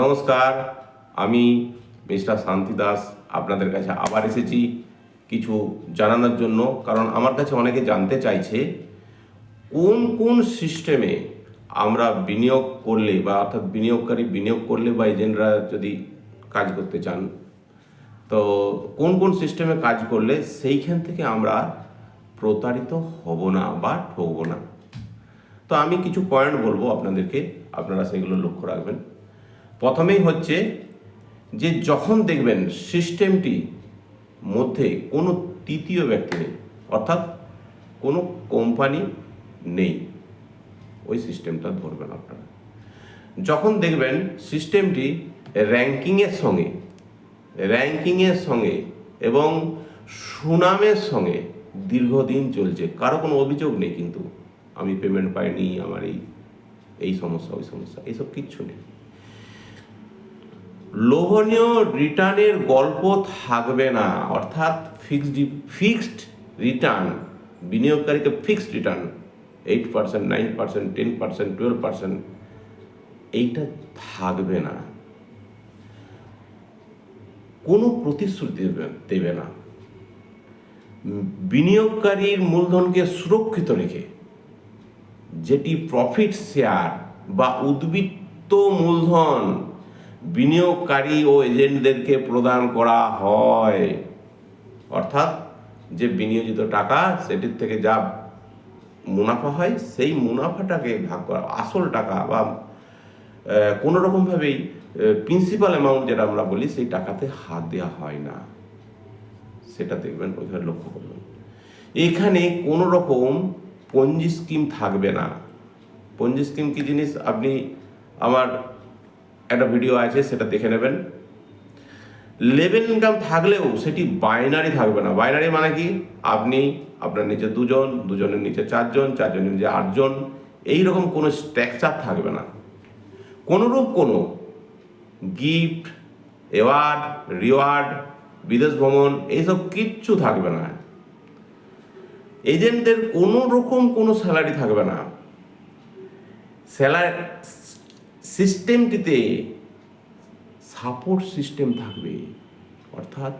নমস্কার, আমি মিস্টার শান্তি দাস, আপনাদের কাছে আবার এসেছি কিছু জানানোর জন্য, কারণ আমার কাছে অনেকে জানতে চাইছে কোন কোন সিস্টেমে আমরা বিনিয়োগ করলে বা অর্থাৎ বিনিয়োগকারী বিনিয়োগ করলে বা এজেন্টরা যদি কাজ করতে চান, তো কোন কোন সিস্টেমে কাজ করলে সেইখান থেকে আমরা প্রতারিত হব না বা ঠকব না? তো আমি কিছু পয়েন্ট বলব আপনাদেরকে, আপনারা সেগুলো লক্ষ্য রাখবেন। প্রথমেই হচ্ছে যে যখন দেখবেন সিস্টেমটি মধ্যে কোনো তৃতীয় ব্যক্তি নেই, অর্থাৎ কোনো কোম্পানি নেই, ওই সিস্টেমটা ধরবেন আপনারা। যখন দেখবেন সিস্টেমটি র্যাঙ্কিংয়ের সঙ্গে র্যাঙ্কিংয়ের সঙ্গে এবং সুনামের সঙ্গে দীর্ঘদিন চলছে, কারও কোনো অভিযোগ নেই কিন্তু, আমি পেমেন্ট পাইনি, আমার এই এই সমস্যা, ওই সমস্যা, এইসব কিচ্ছু নেই। লোভনীয় রিটার্নের গল্প থাকবে না। অর্থাৎ fixed fixed return বিনিয়োগকারীকে fixed return eight percent nine percent ten percent twelve percent এইটা থাকবে না। কোনো প্রতিশ্রুতি দেবে- না। বিনিয়োগকারীর মূলধনকে সুরক্ষিত রেখে যেটি প্রফিট শেয়ার বা উদ্বৃত্ত মূলধন বিনিয়োগকারী ও এজেন্টদেরকে প্রদান করা হয়। অর্থাৎ যে বিনিয়োজিত টাকা, সেটির থেকে যা মুনাফা হয়, সেই মুনাফাটাকে ভাগ করা, আসল টাকা বা কোনো রকমভাবেই প্রিন্সিপাল অ্যামাউন্ট যেটা আমরা বলি, সেই টাকাতে হাত দেওয়া হয় না। সেটা দেখবেন ওইখানে লক্ষ্য করবেন। এখানে কোনো রকম পঞ্জি স্কিম থাকবে না। পঞ্জি স্কিম কি জিনিস? আপনি আমার একটা ভিডিও আছে, সেটা দেখে নেবেন। লেভেল ইনকাম থাকলেও সেটি বাইনারি থাকবে না। বাইনারি মানে কি? আপনি আপনার নিচে দুজন, দুজনের নিচে চারজন, চারজনের নিচে আটজন, এইরকম কোনো স্ট্রাকচার থাকবে না। কোনোরূপ কোনো গিফট অ্যাওয়ার্ড রিওয়ার্ড বিদেশ ভ্রমণ, এইসব কিচ্ছু থাকবে না। এজেন্টদের কোনো রকম কোনো স্যালারি থাকবে না। স্যালারি সিস্টেমটিতে সাপোর্ট সিস্টেম থাকবে। অর্থাৎ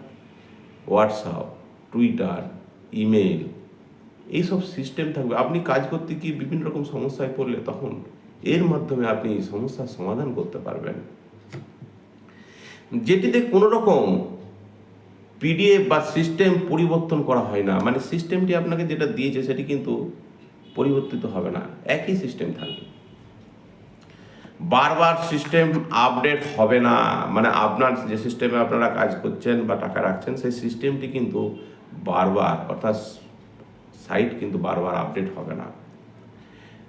হোয়াটসঅ্যাপ টুইটার ইমেল এইসব সিস্টেম থাকবে। আপনি কাজ করতে গিয়ে বিভিন্ন রকম সমস্যায় পড়লে তখন এর মাধ্যমে আপনি এই সমস্যার সমাধান করতে পারবেন। যেটিতে কোনো রকম পিডিএফ বা সিস্টেম পরিবর্তন করা হয় না। মানে সিস্টেমটি আপনাকে যেটা দিয়েছে সেটি কিন্তু পরিবর্তিত হবে না। একই সিস্টেম থাকবে। বারবার সিস্টেম আপডেট হবে না। মানে আপনার যে সিস্টেমে আপনারা কাজ করছেন বা টাকা রাখছেন, সেই সিস্টেমটি কিন্তু বারবার, অর্থাৎ সাইট কিন্তু বারবার আপডেট হবে না।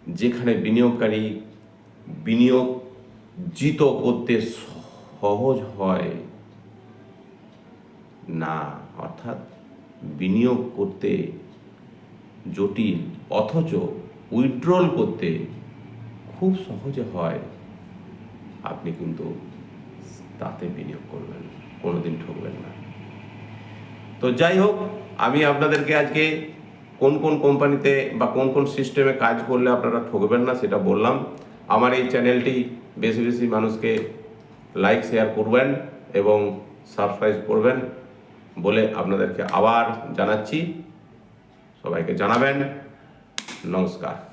যেখানে বিনিয়োগকারী বিনিয়োগ জিত করতে সহজ হয় না, অর্থাৎ বিনিয়োগ করতে জটিল, অথচ উইথড্রল করতে খুব সহজে হয়। আপনি কিন্তু তাতে বিনিয়োগ করবেন, কোনোদিন ঠকবেন না। তো যাই হোক, আমি আপনাদেরকে আজকে কোন কোন কোম্পানিতে বা কোন কোন সিস্টেমে কাজ করলে আপনারা ঠকবেন না সেটা বললাম। আমার এই চ্যানেলটি বেশি বেশি মানুষকে লাইক, শেয়ার করবেন এবং সাবস্ক্রাইব করবেন বলে আপনাদেরকে আবার জানাচ্ছি। সবাইকে জানাবেন। নমস্কার।